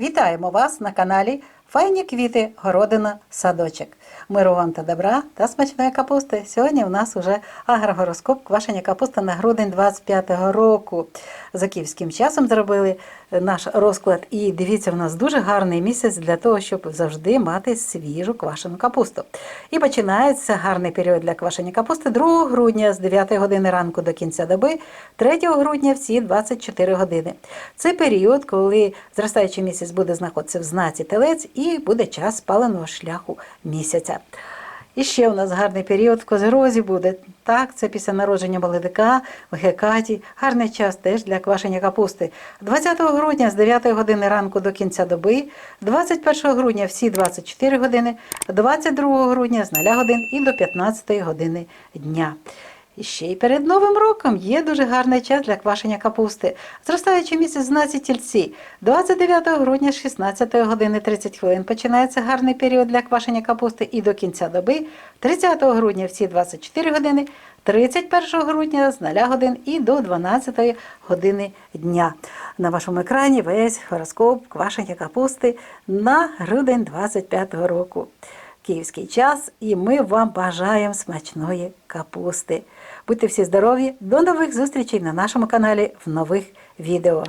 Вітаємо вас на каналі Файні квіти, городина, садочок. Миру вам та добра та смачної капусти. Сьогодні у нас уже агрогороскоп квашення капусти на грудень 25-го року. За київським часом зробили наш розклад. І дивіться, у нас дуже гарний місяць для того, щоб завжди мати свіжу квашену капусту. І починається гарний період для квашення капусти 2 грудня з 9 години ранку до кінця доби, 3 грудня всі 24 години. Це період, коли зростаючий місяць буде знаходитися в знаці телець і буде час спаленого шляху місяця. І ще у нас гарний період в Козерозі буде. Так, це після народження молодика в Гекаті. Гарний час теж для квашення капусти. 20 грудня з 9 години ранку до кінця доби, 21 грудня всі 24 години, 22 грудня з 0 годин і до 15 години дня. І ще й перед Новим роком є дуже гарний час для квашення капусти. Зростаючий місяць знаці тільці. 29 грудня з 16 години 30 хвилин починається гарний період для квашення капусти і до кінця доби. 30 грудня всі 24 години, 31 грудня з 0 годин і до 12 години дня. На вашому екрані весь гороскоп квашення капусти на грудень 25 року київський час, і ми вам бажаємо смачної капусти. Будьте всі здорові! До нових зустрічей на нашому каналі в нових відео.